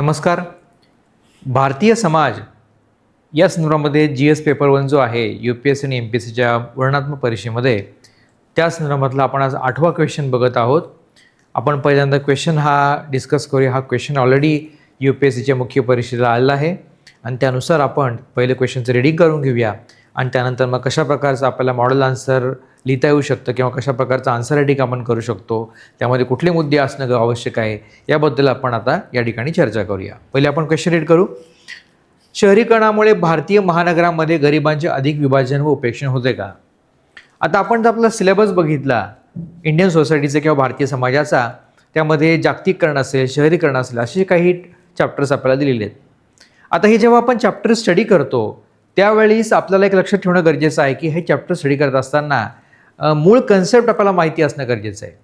नमस्कार. भारतीय समाज या संदर्भामध्ये जी एस पेपर वन जो आहे यू पी एस सी आणि एम पी एस सीच्या वर्णात्मक परीक्षेमध्ये त्या संदर्भातला आपण आज आठवा क्वेश्चन बघत आहोत. आपण पहिल्यांदा क्वेश्चन हा डिस्कस करूया. हा question already U P S सीच्या मुख्य परीक्षेला आलेला आहे. आणि त्यानुसार आपण पहिले क्वेश्चनचं रिडिंग करून घेऊया. आणि त्यानंतर मग कशा प्रकारचं आपल्याला मॉडेल आन्सर लिहिता येऊ शकतं किंवा कशा प्रकारचं आन्सर रायटिंग आपण करू शकतो. त्यामध्ये कुठले मुद्दे असणं आवश्यक आहे याबद्दल आपण आता या ठिकाणी चर्चा करूया. पहिले आपण क्वेश्चन रीड करू. शहरीकरणामुळे भारतीय महानगरामध्ये गरिबांचे अधिक विभाजन व उपेक्षण होते का? आता आपण जर आपला सिलेबस बघितला इंडियन सोसायटीचा किंवा भारतीय समाजाचा त्यामध्ये जागतिककरण असेल शहरीकरण असेल असे काही चॅप्टर्स आपल्याला दिलेले आहेत. आता हे जेव्हा आपण चॅप्टर स्टडी करतो त्यावेळीस आपल्याला एक लक्षात ठेवणं गरजेचं आहे की हे चॅप्टर स्टडी करत असताना मूळ कन्सेप्ट आपल्याला माहिती असणं गरजेचं आहे.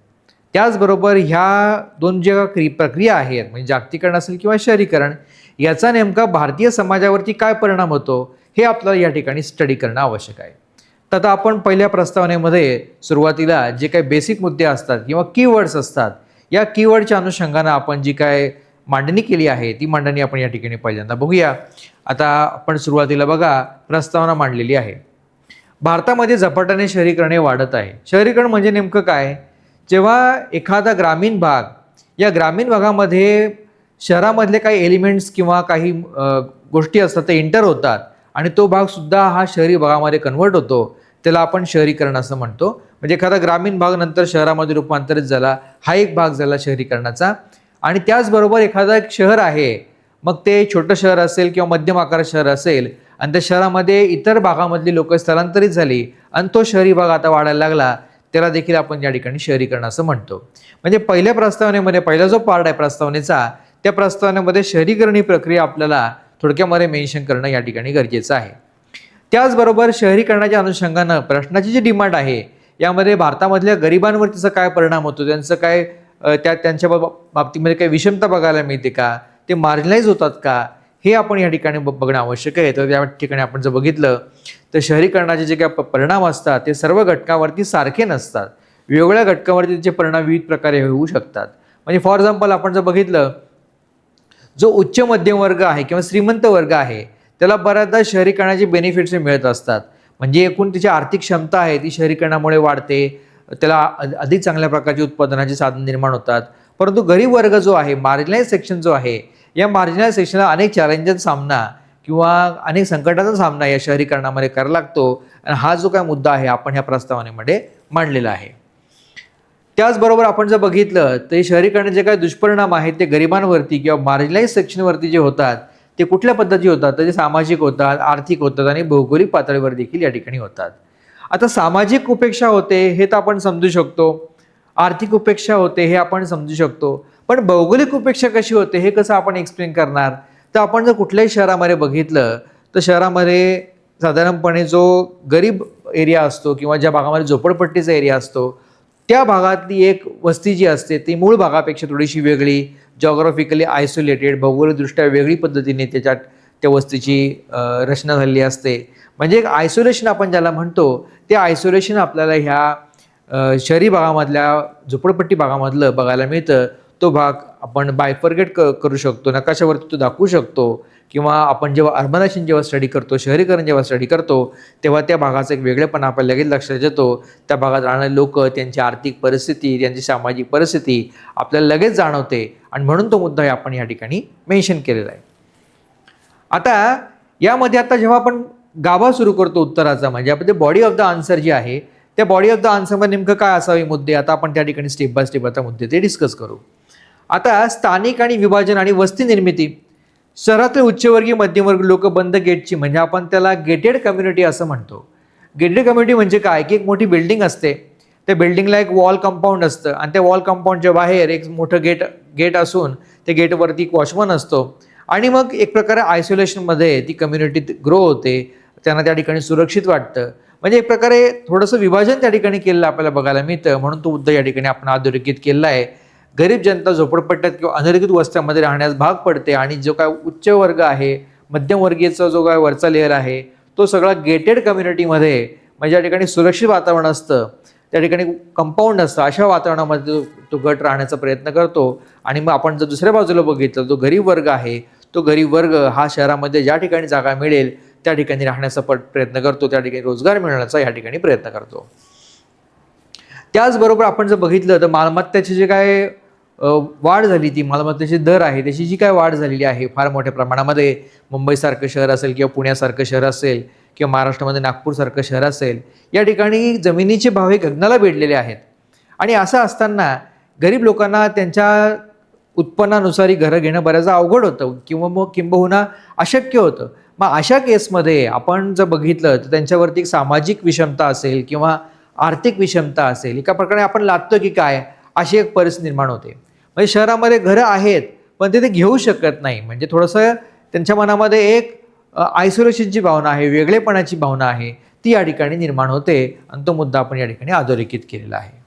त्याचबरोबर ह्या दोन ज्या क्रि प्रक्रिया आहेत म्हणजे जागतिकरण असेल किंवा शहरीकरण याचा नेमका भारतीय समाजावरती काय परिणाम होतो हे आपल्याला या ठिकाणी स्टडी करणं आवश्यक आहे. तर आता आपण पहिल्या प्रस्तावनेमध्ये सुरुवातीला जे काही बेसिक मुद्दे असतात किंवा कीवर्ड्स असतात या कीवर्डच्या अनुषंगानं आपण जी काय मांडणी केली आहे ती मांडणी आपण या ठिकाणी पहिल्यांदा बघूया. आता आपण सुरुवातीला बघा प्रस्तावना मांडलेली आहे. भारतामध्ये झपाट्याने शहरीकरणे वाढत आहे. शहरीकरण म्हणजे नेमकं काय? जेव्हा एखादा ग्रामीण भाग या ग्रामीण भागामध्ये शहरामधले काही एलिमेंट्स किंवा काही गोष्टी असतात ते एंटर होतात आणि तो भागसुद्धा हा शहरी भागामध्ये कन्वर्ट होतो. त्याला आपण शहरीकरण असं म्हणतो. म्हणजे एखादा ग्रामीण भाग नंतर शहरामध्ये रूपांतरित झाला हा एक भाग झाला शहरीकरणाचा. आणि त्याचबरोबर एखादा एक शहर आहे मग ते छोटं शहर असेल किंवा मध्यम आकार शहर असेल आणि त्या शहरामध्ये इतर भागामधली लोक स्थलांतरित झाली आणि तो शहरी भाग आता वाढायला लागला त्याला देखील आपण या ठिकाणी शहरीकरण असं म्हणतो. म्हणजे पहिल्या प्रस्तावनेमध्ये पहिला जो पार्ट आहे प्रस्तावनेचा त्या प्रस्तावनेमध्ये शहरीकरण ही प्रक्रिया आपल्याला थोडक्यामध्ये मेन्शन करणं या ठिकाणी गरजेचं आहे. त्याचबरोबर शहरीकरणाच्या अनुषंगानं प्रश्नाची जी डिमांड आहे यामध्ये भारतामधल्या गरिबांवर त्याचा काय परिणाम होतो? त्यांचं काय त्या त्यांच्या बाबतीमध्ये काही विषमता बघायला मिळते का? ते मार्जिनाईज होतात का? हे आपण या ठिकाणी ब- बघणं आवश्यक आहे. तर या ठिकाणी आपण जर बघितलं तर शहरीकरणाचे जे काही प- परिणाम असतात ते सर्व घटकावरती सारखे नसतात. वेगवेगळ्या घटकावरती त्याचे परिणाम विविध प्रकारे होऊ शकतात. म्हणजे फॉर एक्झाम्पल आपण जर बघितलं जो उच्च मध्यम वर्ग आहे किंवा श्रीमंत वर्ग आहे त्याला बऱ्याचदा शहरीकरणाचे बेनिफिट्स मिळत असतात. म्हणजे एकूण तिची आर्थिक क्षमता आहे ती शहरीकरणामुळे वाढते. त्याला अधिक चांगल्या प्रकारची उत्पादनाची साधन निर्माण होतात. परंतु गरीब वर्ग जो आहे मार्जिनाइज सेक्शन जो आहे या मार्जिनाइज सेक्शनला अनेक चॅलेंजचा सामना किंवा अनेक संकटाचा सामना या शहरीकरणामध्ये करावा लागतो. आणि हा जो काय मुद्दा आहे आपण ह्या प्रस्तावनेमध्ये मांडलेला आहे. त्याचबरोबर आपण जर बघितलं तर शहरीकरणाचे काय दुष्परिणाम आहेत ते गरिबांवरती किंवा मार्जिनाइज सेक्शनवरती जे होतात ते कुठल्या पद्धती होतात? तर ते सामाजिक होतात आर्थिक होतात आणि भौगोलिक पातळीवर देखील या ठिकाणी होतात. आता सामाजिक उपेक्षा होते हे तर आपण समजू शकतो. आर्थिक उपेक्षा होते हे आपण समजू शकतो. पण भौगोलिक उपेक्षा कशी होते हे कसं आपण एक्सप्लेन करणार? तर आपण जर कुठल्याही शहरामध्ये बघितलं तर शहरामध्ये साधारणपणे जो गरीब एरिया असतो किंवा ज्या भागामध्ये झोपडपट्टीचा एरिया असतो त्या भागातली एक वस्ती जी असते ती मूळ भागापेक्षा थोडीशी वेगळी जॉग्राफिकली आयसोलेटेड भौगोलिकदृष्ट्या वेगळी पद्धतीने त्याच्यात त्या वस्तीची रचना झालेली असते. म्हणजे एक आयसोलेशन आपण ज्याला म्हणतो ते आयसोलेशन आपल्याला ह्या शहरी भागामधल्या झोपडपट्टी भागामधलं बघायला मिळतं. तो भाग आपण बायफर्गेट क करू शकतो. नकाशावरती तो दाखवू शकतो. किंवा आपण जेव्हा अर्बनायझेशन जेव्हा स्टडी करतो शहरीकरण जेव्हा स्टडी करतो तेव्हा त्या भागाचा एक वेगळेपणा आपल्याला लगेच लक्षात येतो. त्या भागात राहणारे लोक त्यांची आर्थिक परिस्थिती त्यांची सामाजिक परिस्थिती आपल्याला लगेच जाणवते. आणि म्हणून तो मुद्दा आपण या ठिकाणी मेन्शन केलेला आहे. आता यामध्ये आता जेव्हा आपण गाभा सुरू करतो उत्तराचा म्हणजे आपण ते बॉडी ऑफ द आन्सर जे आहे त्या बॉडी ऑफ द आन्सरमध्ये नेमकं काय असावे मुद्दे? आता आपण त्या ठिकाणी स्टेप बाय स्टेप आता मुद्दे ते डिस्कस करू. आता स्थानिक आणि विभाजन आणि वस्ती निर्मिती. शहरातले उच्चवर्गीय मध्यमवर्ग लोक बंद गेटची म्हणजे आपण त्याला गेटेड कम्युनिटी असं म्हणतो. गेटेड कम्युनिटी म्हणजे काय? की एक मोठी बिल्डिंग असते. त्या बिल्डिंगला एक वॉल कंपाऊंड असतं. आणि त्या वॉल कंपाऊंडच्या बाहेर एक मोठं गेट गेट असून ते गेटवरती एक वॉचमन असतो. आणि मग एक प्रकारे आयसोलेशनमध्ये ती कम्युनिटी ग्रो होते. त्यांना त्या ठिकाणी सुरक्षित वाटतं. म्हणजे एक प्रकारे थोडंसं विभाजन त्या ठिकाणी केलेलं आपल्याला बघायला मिळतं. म्हणून तो मुद्दा या ठिकाणी आपण अधोरेखित केलेला आहे. गरीब जनता झोपडपट्ट्यात किंवा अनधिकृत वस्त्यामध्ये राहण्यास भाग पडते आणि जो काय उच्च वर्ग आहे मध्यमवर्गीयचा जो काय वरचा लेअर आहे तो सगळा गेटेड कम्युनिटीमध्ये म्हणजे या ठिकाणी सुरक्षित वातावरण असतं त्या ठिकाणी कंपाऊंड असतं अशा वातावरणामध्ये तो- गट राहण्याचा प्रयत्न करतो. आणि मग आपण जर दुसऱ्या बाजूला बघितलं जो गरीब वर्ग आहे तो गरीब वर्ग हा शहरामध्ये ज्या ठिकाणी जागा मिळेल त्या ठिकाणी राहण्याचा पट प्रयत्न करतो त्या ठिकाणी रोजगार मिळवण्याचा या ठिकाणी प्रयत्न करतो. त्याचबरोबर आपण जर बघितलं तर मालमत्तेचे जे काय वाढ झाली ती. मालमत्तेचे दर आहे. त्याची जी काय वाढ झालेली आहे फार मोठ्या प्रमाणामध्ये मुंबईसारखं शहर असेल किंवा पुण्यासारखं शहर असेल किंवा महाराष्ट्रामध्ये नागपूरसारखं शहर असेल या ठिकाणी जमिनीचे भाव हे गगनाला भिडलेले आहेत. आणि असं असताना गरीब लोकांना त्यांच्या उत्पन्नानुसारी घरं घेणं बऱ्याचदा अवघड होतं किंवा मग किंबहुना अशक्य होतं. मग अशा केसमध्ये आपण जर बघितलं तर त्यांच्यावरती एक सामाजिक विषमता असेल किंवा आर्थिक विषमता असेल एका प्रकारे आपण लादतो की काय? अशी एक परिस्थिती निर्माण होते. म्हणजे शहरामध्ये घरं आहेत पण ते ते घेऊ शकत नाही. म्हणजे थोडंसं त्यांच्या मनामध्ये एक आयसोलेशनची भावना आहे वेगळेपणाची भावना आहे ती या ठिकाणी निर्माण होते. आणि तो मुद्दा आपण या ठिकाणी अधोरेखित केलेला आहे.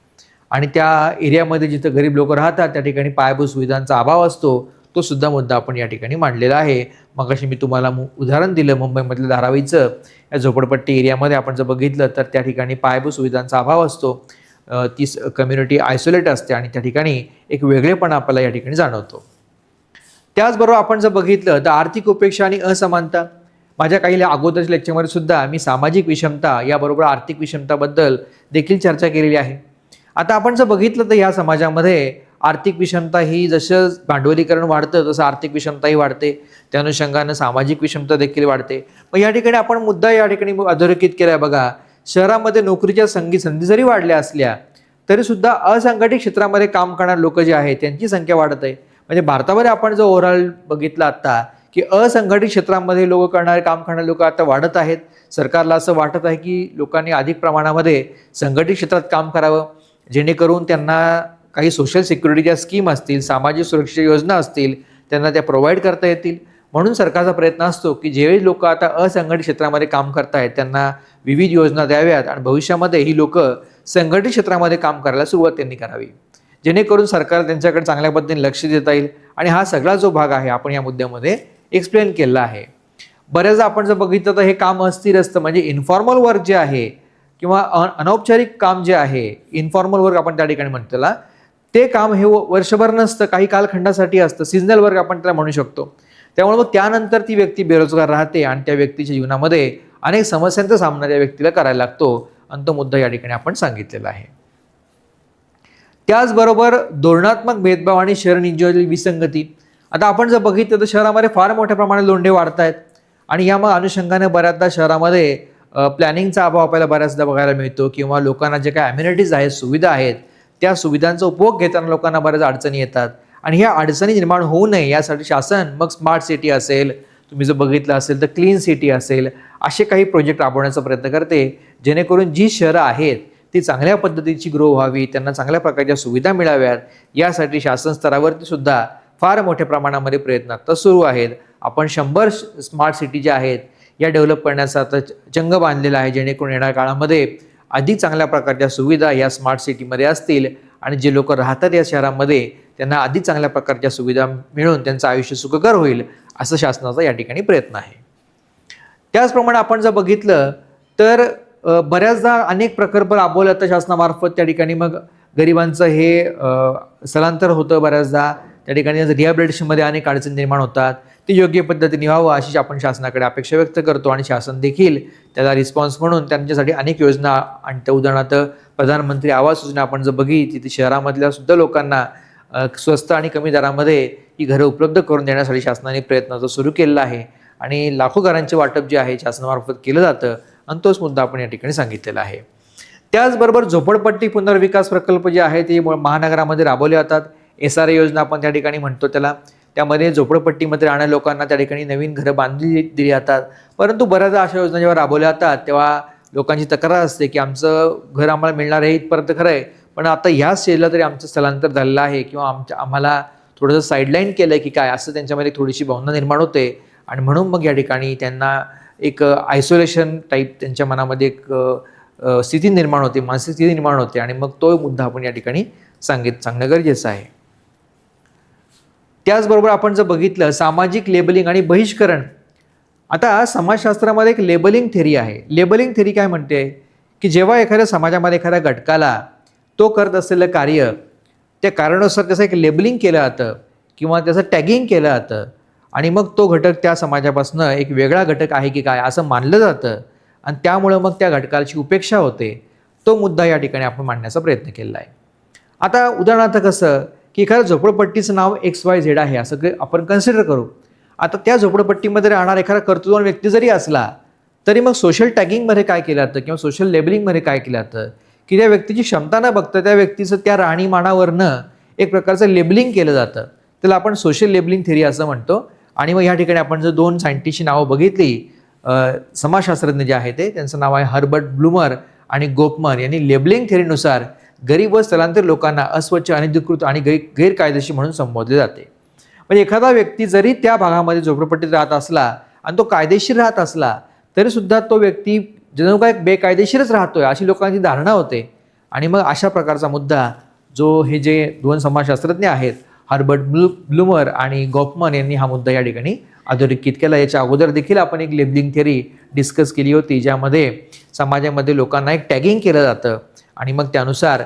आणि त्या एरियामध्ये जिथं गरीब लोक राहतात त्या ठिकाणी पायाभूत सुविधांचा अभाव असतो तो सुद्धा मुद्दा आपण या ठिकाणी मांडलेला आहे. मग अशी मी तुम्हाला मु उदाहरण दिलं मुंबईमधलं धारावीचं. या झोपडपट्टी एरियामध्ये आपण जर बघितलं तर त्या ठिकाणी पायाभूत सुविधांचा अभाव असतो. ती कम्युनिटी आयसोलेट असते आणि त्या ठिकाणी एक वेगळेपणा आपल्याला या ठिकाणी जाणवतो. त्याचबरोबर आपण जर बघितलं तर आर्थिक उपेक्षा आणि असमानता. माझ्या काही अगोदरच्या लेक्चरमध्ये सुद्धा मी सामाजिक विषमता याबरोबर आर्थिक विषमताबद्दल देखील चर्चा केलेली आहे. आता आपण जर बघितलं तर या समाजामध्ये आर्थिक विषमता ही जसं भांडवलीकरण वाढतं तसं आर्थिक विषमताही वाढते. त्या अनुषंगानं सामाजिक विषमता देखील वाढते. मग या ठिकाणी आपण मुद्दा या ठिकाणी अधोरेखित केला आहे बघा. शहरामध्ये नोकरीच्या संधी संधी जरी वाढल्या असल्या तरीसुद्धा असंघटित क्षेत्रामध्ये काम करणारे लोक जे आहेत त्यांची संख्या वाढत आहे. म्हणजे भारतामध्ये आपण जो ओव्हरऑल बघितलं आत्ता की असंघटित क्षेत्रामध्ये लोक करणारे काम करणारे लोक आता वाढत आहेत. सरकारला असं वाटत आहे की लोकांनी अधिक प्रमाणामध्ये संघटित क्षेत्रात काम करावं जेणेकरून त्यांना काही सोशल सिक्युरिटीच्या स्कीम असतील सामाजिक सुरक्षा योजना असतील त्यांना त्या प्रोव्हाइड करता येतील. म्हणून सरकारचा प्रयत्न असतो की जेवढे लोक आता असंघटित क्षेत्रामध्ये काम करतायत त्यांना विविध योजना द्याव्यात आणि भविष्यामध्ये ही लोक संघटित क्षेत्रामध्ये काम करायला सुरुवात त्यांनी करावी. जेणेकरून सरकार त्यांच्याकडे चांगल्या पद्धतीने लक्ष देता येईल आणि हा सगळा जो भाग आहे आपण या मुद्द्यामध्ये एक्सप्लेन केला आहे. बऱ्याचदा आपण जर बघितलं तर हे काम अस्थिर असतं. म्हणजे इन्फॉर्मल वर्क जे आहे किंवा अनौपचारिक काम जे आहे इन्फॉर्मल वर्क आपण त्या ठिकाणी म्हणतो त्याला ते काम हे व- वर्षभर नसतं. काही कालखंडासाठी असतं. सिजनल वर्क आपण त्याला म्हणू शकतो. त्यामुळे मग त्यानंतर ती व्यक्ती बेरोजगार राहते आणि त्या व्यक्तीच्या जीवनामध्ये अनेक समस्यांचा सामना त्या व्यक्तीला करायला लागतो. आणि तो मुद्दा या ठिकाणी आपण सांगितलेला आहे. त्याचबरोबर धोरणात्मक भेदभाव आणि शहर नियोजन विसंगती. आता आपण जर बघितलं तर शहरामध्ये फार मोठ्या प्रमाणात लोंढे वाढत आहेत. आणि या मग अनुषंगाने बऱ्याचदा शहरामध्ये प्लॅनिंगचा अभाव आपल्याला बऱ्याचदा बघायला मिळतो किंवा लोकांना जे काही अम्युनिटीज आहेत सुविधा आहेत त्या सुविधांचा उपभोग घेताना लोकांना बऱ्याच अडचणी येतात. आणि ह्या अडचणी निर्माण होऊ नये यासाठी शासन मग स्मार्ट सिटी असेल तुम्ही जर बघितलं असेल तर क्लीन सिटी असेल असे काही प्रोजेक्ट राबवण्याचा प्रयत्न करते जेणेकरून जी शहरं आहेत ती चांगल्या पद्धतीची ग्रो व्हावी त्यांना चांगल्या प्रकारच्या सुविधा मिळाव्यात यासाठी शासन स्तरावरती सुद्धा फार मोठ्या प्रमाणामध्ये प्रयत्न आता सुरू आहेत. आपण शंभर स्मार्ट सिटी ज्या आहेत या डेव्हलप करण्याचा आता चंग बांधलेला आहे जेणेकरून येणाऱ्या काळामध्ये अधिक चांगल्या प्रकारच्या सुविधा या स्मार्ट सिटीमध्ये असतील आणि जे लोक राहतात या शहरामध्ये त्यांना अधिक चांगल्या प्रकारच्या सुविधा मिळून त्यांचं आयुष्य सुखकर होईल असं शासनाचा या ठिकाणी प्रयत्न आहे. त्याचप्रमाणे आपण जर बघितलं तर बऱ्याचदा अनेक प्रकल्प राबवले जातात शासनामार्फत. त्या ठिकाणी मग गरिबांचं हे स्थलांतर होतं बऱ्याचदा. त्या ठिकाणी रिहॅबिलिटेशनमध्ये अनेक अडचणी निर्माण होतात. ते योग्य पद्धतीने व्हावं अशी आपण शासनाकडे अपेक्षा व्यक्त करतो आणि शासन देखील त्याला रिस्पॉन्स म्हणून त्यांच्यासाठी अनेक योजना आणतं. उदाहरणार्थ प्रधानमंत्री आवास योजना आपण जर बघितली ती शहरामधल्या सुद्धा लोकांना स्वस्त आणि कमी दरामध्ये ही घरं उपलब्ध करून देण्यासाठी शासनाने प्रयत्न आता सुरू केलेला आहे. आणि लाखो घरांचे वाटप जे आहे शासनामार्फत केलं जातं आणि तोच मुद्दा आपण या ठिकाणी सांगितलेला आहे. त्याचबरोबर झोपडपट्टी पुनर्विकास प्रकल्प जे आहे ते महानगरामध्ये राबवले जातात. एस आर ए योजना आपण त्या ठिकाणी म्हणतो त्याला. त्यामध्ये झोपडपट्टीमध्ये राहणाऱ्या लोकांना त्या ठिकाणी नवीन घरं बांधली दिली जातात. परंतु बऱ्याचदा अशा योजना जेव्हा राबवल्या जातात तेव्हा लोकांची तक्रार असते की आमचं घर आम्हाला मिळणार आहे इथपर्यंत खरं आहे. पण आता ह्या स्टेजला तरी आमचं स्थलांतर झालेलं आहे किंवा आमच्या आम्हाला थोडंसं साईडलाईन केलं आहे की काय असं त्यांच्यामध्ये थोडीशी भावना निर्माण होते. आणि म्हणून मग या ठिकाणी त्यांना एक आयसोलेशन टाईप त्यांच्या मनामध्ये एक स्थिती निर्माण होते मानसिक स्थिती निर्माण होते. आणि मग तो मुद्दा आपण या ठिकाणी सांगित सांगणं गरजेचं आहे. त्याचबरोबर आपण जर बघितलं सामाजिक लेबलिंग आणि बहिष्करण. आता समाजशास्त्रामध्ये एक लेबलिंग थेरी आहे. लेबलिंग थेरी काय म्हणते? की जेव्हा एखाद्या समाजामध्ये एखाद्या घटकाला तो करत असलेलं कार्य त्या कारणानुसार त्याचं एक लेबलिंग केलं जातं किंवा त्याचं टॅगिंग केलं जातं. आणि मग तो घटक त्या समाजापासून एक वेगळा घटक आहे की काय असं मानलं जातं. आणि त्यामुळं मग त्या घटकाची उपेक्षा होते. तो मुद्दा या ठिकाणी आपण मांडण्याचा प्रयत्न केलेला आहे. आता उदाहरणार्थ कसं की एखाद्या झोपडपट्टीचं नाव एक्स वाय झेड आहे असं काही आपण कन्सिडर करू. आता त्या झोपडपट्टीमध्ये राहणारा एखादा कर्तृत्ववान व्यक्ती जरी असला तरी मग सोशल टॅगिंगमध्ये काय केलं जातं किंवा सोशल लेबलिंगमध्ये काय केलं जातं? की त्या व्यक्तीची क्षमता न बघता त्या व्यक्तीचं त्या राहणीमानावरनं एक प्रकारचं लेबलिंग केलं जातं. त्याला आपण सोशल लेबलिंग थेरी असं म्हणतो. आणि मग ह्या ठिकाणी आपण जर दोन सायंटिस्टची नावं बघितली समाजशास्त्रज्ञ जे आहे ते त्यांचं नाव आहे हर्बर्ट ब्लुमर आणि गोपमर यांनी लेबलिंग थेरीनुसार गरीब व स्थलांतर लोकांना अस्वच्छ अनधिकृत आणि गै गैरकायदेशीर म्हणून संबोधले जाते. म्हणजे एखादा व्यक्ती जरी त्या भागामध्ये झोपडपट्टीत राहत असला आणि तो कायदेशीर राहत असला तरीसुद्धा तो व्यक्ती जणू काय बेकायदेशीरच राहतोय अशी लोकांची धारणा होते. आणि मग अशा प्रकारचा मुद्दा जो हे जे दोन समाजशास्त्रज्ञ आहेत हर्बर्ट ब्लू ब्लूमर आणि गॉपमन यांनी हा मुद्दा या ठिकाणी अधोरेखित केला. याच्या अगोदर देखील आपण एक लेबलिंग थेरी डिस्कस केली होती ज्यामध्ये समाजामध्ये लोकांना एक टॅगिंग केलं जातं. आणि मग त्यानुसार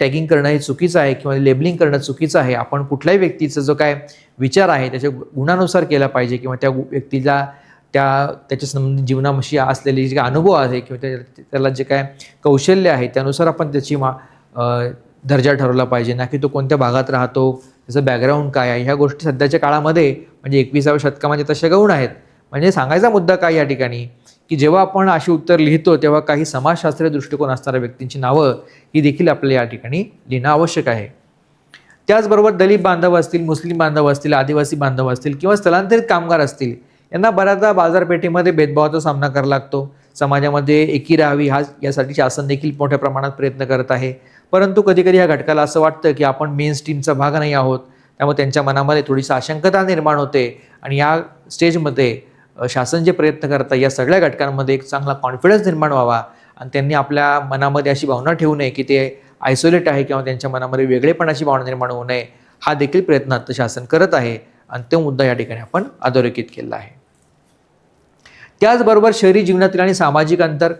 टॅगिंग करणं हे चुकीचं आहे किंवा लेबलिंग करणं चुकीचं आहे आपण कुठल्याही व्यक्तीचा जो काय विचार आहे त्याच्या गुणानुसार केला पाहिजे किंवा त्या व्यक्तीला त्या त्याच्या संबंधित जीवनामशी असलेले जे काय अनुभव आहे किंवा त्या- त्याला जे काय कौशल्य आहे त्यानुसार आपण त्याची मा दर्जा ठरवला पाहिजे. ना की तो कोणत्या भागात राहतो त्याचं बॅकग्राऊंड काय आहे. ह्या गोष्टी सध्याच्या काळामध्ये म्हणजे एकविसाव्या शतकामध्ये तशा गौण आहेत. म्हणजे सांगायचा मुद्दा काय या ठिकाणी? की जेव्हा आपण अशी उत्तर लिहितो तेव्हा काही समाजशास्त्रीय दृष्टिकोन असणाऱ्या व्यक्तींची नावं ही देखील आपल्याला या ठिकाणी लिहिणं आवश्यक आहे. त्याचबरोबर दलित बांधव असतील मुस्लिम बांधव असतील आदिवासी बांधव असतील किंवा स्थलांतरित कामगार असतील यांना बऱ्याचदा बाजारपेठेमध्ये भेदभावाचा सामना करावा लागतो. समाजामध्ये एकी राहावी हा यासाठी शासन देखील मोठ्या प्रमाणात प्रयत्न करत आहे. परंतु कधीकधी या घटकाला असं वाटतं की आपण मेन स्ट्रीमचा भाग नाही आहोत. त्यामुळे त्यांच्या मनामध्ये थोडीशी आशंकता निर्माण होते आणि या स्टेजमध्ये शासन जे प्रयत्न करतं या सगळ्या घटकांमध्ये एक चांगला कॉन्फिडन्स निर्माण व्हावा आणि त्यांनी आपल्या मनामध्ये अशी भावना ठेवू नये की ते आयसोलेट आहे किंवा त्यांच्या मनामध्ये वेगळेपणाची भावना निर्माण होऊ नये. हा देखील प्रयत्न आता शासन करत आहे आणि तो मुद्दा या ठिकाणी आपण अधोरेखित केला आहे. त्याचबरोबर शहरी जीवनातील आणि सामाजिक अंतर.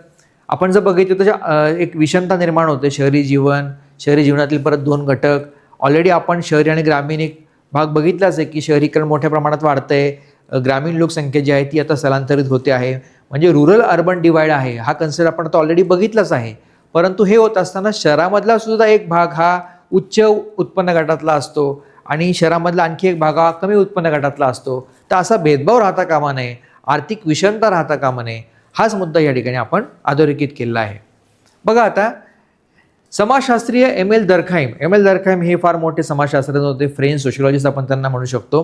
आपण जर बघितलं तर एक विषमता निर्माण होते. शहरी जीवन शहरी जीवनातील परत दोन घटक. ऑलरेडी आपण शहरी आणि ग्रामीण एक भाग बघितलाच आहे की शहरीकरण मोठ्या प्रमाणात वाढतं आहे ग्रामीण लोकसंख्या जी आहे ती आता स्थलांतरित होते आहे. म्हणजे रुरल अर्बन डिवाइड आहे. हा कन्सेप्ट आपण आता ऑलरेडी बघितलाच आहे. परंतु हे होत असताना शहरामधला सुद्धा एक भाग हा उच्च उत्पन्न गटातला असतो. आणि शहरामधला आणखी एक भाग हा कमी उत्पन्न गटातला असतो. तर असा भेदभाव राहता कामा नये. आर्थिक विषमता राहता कामा नये हाच मुद्दा या ठिकाणी आपण अधोरेखित केलेला आहे. बघा आता समाजशास्त्रीय Emile Durkheim Emile Durkheim हे फार मोठे समाजशास्त्रज्ञ होते फ्रेंच सोशिओलॉजिस्ट आपण त्यांना म्हणू शकतो.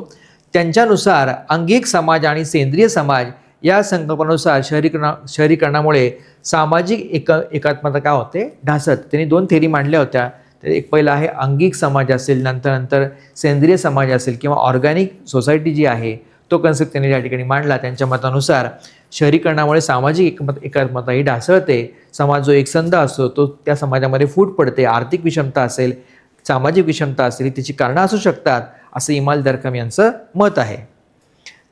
त्यांच्यानुसार अंगिक समाज आणि सेंद्रिय समाज या संकल्पनेनुसार शहरीकरणा शहरीकरणामुळे सामाजिक एक एकात्मता काय होते? ढासत. त्यांनी दोन थेरी मांडल्या होत्या. तर एक पहिलं आहे अंगिक समाज असेल नंतर नंतर सेंद्रिय समाज असेल किंवा ऑर्गॅनिक सोसायटी जी आहे तो कन्सेप्ट त्यांनी या ठिकाणी मांडला त्यांच्या मतानुसार शहरीकरणामुळे सामाजिक एकमत एकात्मता ही ढासळते. समाज जो एकसंध असतो तो त्या समाजामध्ये फूट पडते. आर्थिक विषमता असेल सामाजिक विषमता असेल तिची त्याची कारणं असू शकतात असं इमाल दरकम यांचं मत आहे.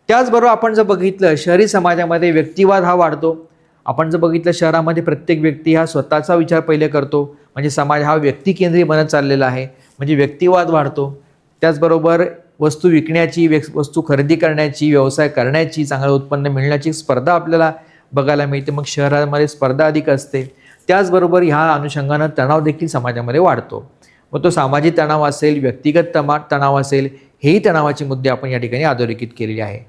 त्याचबरोबर आपण जर बघितलं शहरी समाजामध्ये व्यक्तिवाद हा वाढतो. आपण जर बघितलं शहरामध्ये प्रत्येक व्यक्ती हा स्वतःचा विचार पहिले करतो. म्हणजे समाज हा व्यक्तिकेंद्रीय बनत चाललेला आहे. म्हणजे व्यक्तिवाद वाढतो. त्याचबरोबर वस्तू विकण्याची वस्तू खरेदी करण्याची व्यवसाय करण्याची चांगलं उत्पन्न मिळण्याची स्पर्धा आपल्याला बघायला मिळते. मग शहरामध्ये स्पर्धा अधिक असते. त्याचबरोबर ह्या अनुषंगानं तणाव देखील समाजामध्ये वाढतो. मग तो सामाजिक तणाव असेल व्यक्तिगत तमा तणाव असेल हेही तणावाचे मुद्दे आपण या ठिकाणी अधोरेखित केलेले आहे.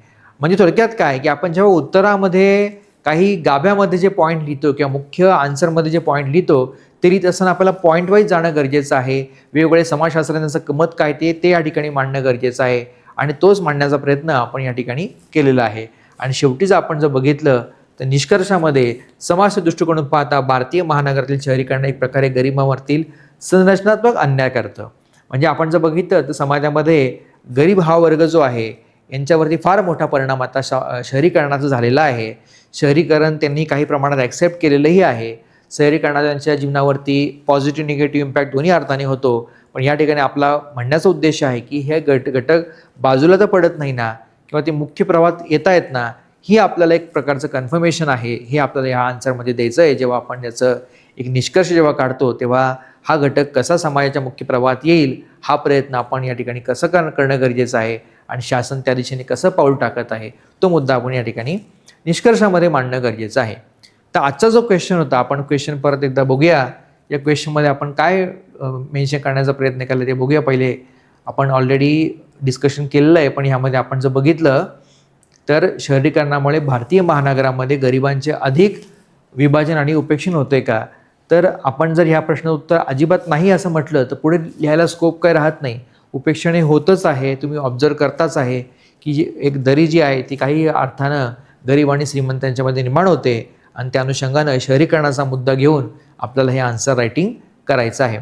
म्हणजे थोडक्यात काय की आपण जेव्हा उत्तरामध्ये काही गाभ्यामध्ये जे पॉईंट लिहितो किंवा मुख्य आन्सरमध्ये जे पॉईंट लिहितो तरी तसं आपल्याला पॉईंट वाईज जाणं गरजेचं आहे. वेगवेगळे समाजशास्त्रज्ञांचं मत काय ते ते या ठिकाणी मांडणं गरजेचं आहे. आणि तोच मांडण्याचा प्रयत्न आपण या ठिकाणी केलेला आहे. आणि शेवटीच आपण जर बघितलं तर निष्कर्षामध्ये समाज दृष्टिकोनातून पाहता भारतीय महानगरातील शहरीकरण एक प्रकारे गरिबावरतील संरचनात्मक अन्याय करतं. म्हणजे आपण जर बघितलं तर समाजामध्ये गरीब हा वर्ग जो आहे यांच्यावरती फार मोठा परिणाम आता शहरीकरणाचा झालेला आहे. शहरीकरण त्यांनी काही प्रमाणात ॲक्सेप्ट केलेलंही आहे. शहरीकरणाचा त्यांच्या जीवनावरती पॉझिटिव्ह निगेटिव्ह इम्पॅक्ट दोन्ही अर्थाने होतो. पण या ठिकाणी आपला म्हणण्याचा उद्देश आहे की हे गट घटक बाजूला तर पडत नाही ना किंवा ते मुख्य प्रवाहात येत आहेत ना ही आपल्याला एक प्रकारचं कन्फर्मेशन आहे. हे आपल्याला ह्या आन्सरमध्ये द्यायचं आहे जेव्हा आपण याचं एक निष्कर्ष जेव्हा काढतो तेव्हा हा घटक कसा समाजाच्या मुख्य प्रवाहात येईल हा प्रयत्न आपण या ठिकाणी कसं कर करणं गरजेचं आहे आणि शासन त्या दिशेने कसं पाऊल टाकत आहे तो मुद्दा आपण या ठिकाणी निष्कर्षामध्ये मांडणं गरजेचं आहे. तर आजचा जो क्वेश्चन होता आपण क्वेश्चन परत एकदा बघूया. या क्वेश्चनमध्ये आपण काय मेन्शन करण्याचा प्रयत्न केला ते बघूया पहिले. आपण ऑलरेडी डिस्कशन केलेलं आहे पण ह्यामध्ये आपण जर बघितलं तर शहरीकरणामुळे भारतीय महानगरामध्ये गरिबांचे अधिक विभाजन आणि उपेक्षण होते का? तर आपण जर ह्या प्रश्नाचं उत्तर अजिबात नाही असं म्हटलं तर पुढे लिहायला स्कोप काय राहत नाही. उपेक्षण हे होतच आहे तुम्ही ऑब्झर्व करताच आहे की जी एक दरी जी आहे ती काही अर्थानं गरीब आणि श्रीमंतांच्यामध्ये निर्माण होते. आणि त्या अनुषंगानं शहरीकरणाचा मुद्दा घेऊन आपल्याला हे आन्सर रायटिंग करायचं आहे.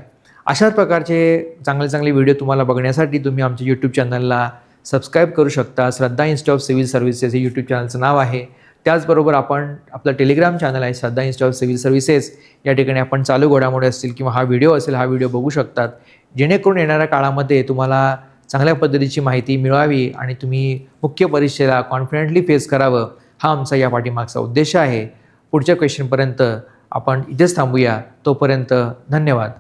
अशाच प्रकारचे चांगले चांगले व्हिडिओ तुम्हाला बघण्यासाठी तुम्ही आमच्या यूट्यूब चॅनलला सबस्क्राईब करू शकता. Shraddha institute of civil services हे यूट्यूब चॅनलचं नाव आहे. त्याचबरोबर आपण आपलं टेलिग्राम चॅनल आहे Shraddha institute of civil services या ठिकाणी आपण चालू घोडामोडी असतील किंवा हा व्हिडिओ असेल हा व्हिडिओ बघू शकतात. जेणेकरून येणाऱ्या काळामध्ये तुम्हाला चांगल्या पद्धतीची माहिती मिळावी आणि तुम्ही मुख्य परीक्षेला कॉन्फिडेंटली फेस करावं हा आमचा या पाठीमागचा उद्देश आहे. पुढच्या क्वेश्चनपर्यंत आपण इथेच थांबूया. तोपर्यंत धन्यवाद.